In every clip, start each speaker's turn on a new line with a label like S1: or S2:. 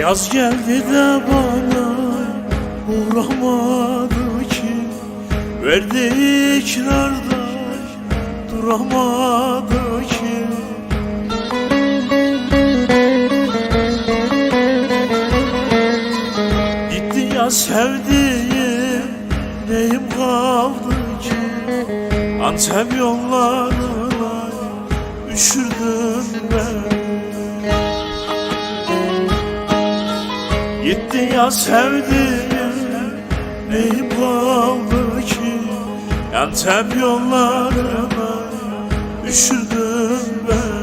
S1: Yaz geldi de bana uğramadı ki. Verdiklerden duramadı ki. Gitti ya sevdiğim neyim kaldı ki? Antep yollarına üşürdün beni Gitti ya sevdiğim neyim kaldı ki? Antep yollarına üşürdün beni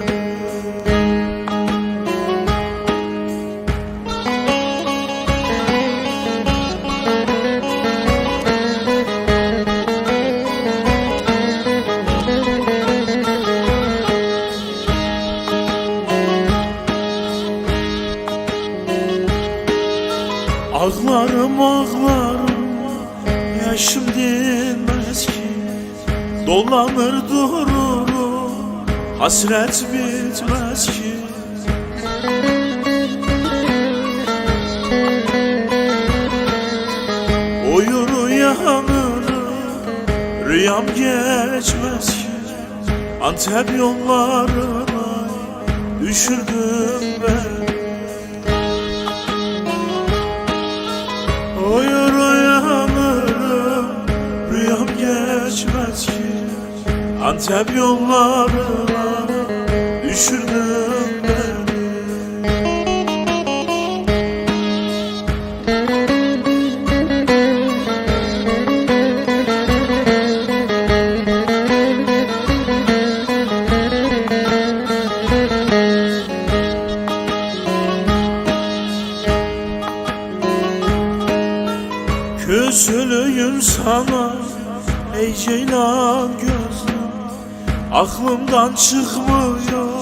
S1: Ağlarım ağlarım. Yaşım dinmez ki. Dolanır dururum. Hasret bitmez ki. Uyur uyanırım Rüyam geçmez ki. Antep yollarına Düşürdüm ben Antep yollarına Düşürdüm beni. Küsülüyüm sana ey ceylan gözlüm Aklımdan çıkmıyor.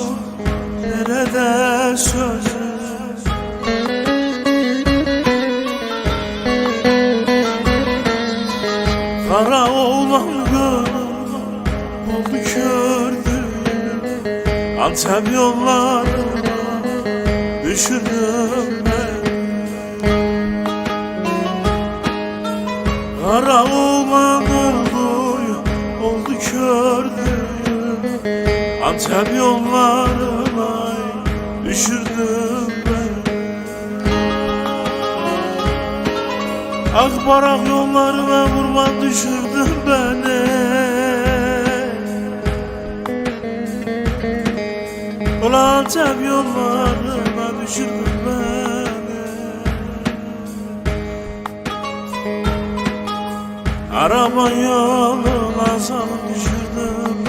S1: Nerede sözüm Kara oğlan gönül oldu kördüğüm Antep yollarına düşürdüm ben. Kara oğlan oldu, oldu kördüm Antep yollarına düşürdüm ben. Akbarak yollarına kurban düşürdün beni. Ulan Antep yollarına düşürdün beni. Araba yoluna zaman düşürdüm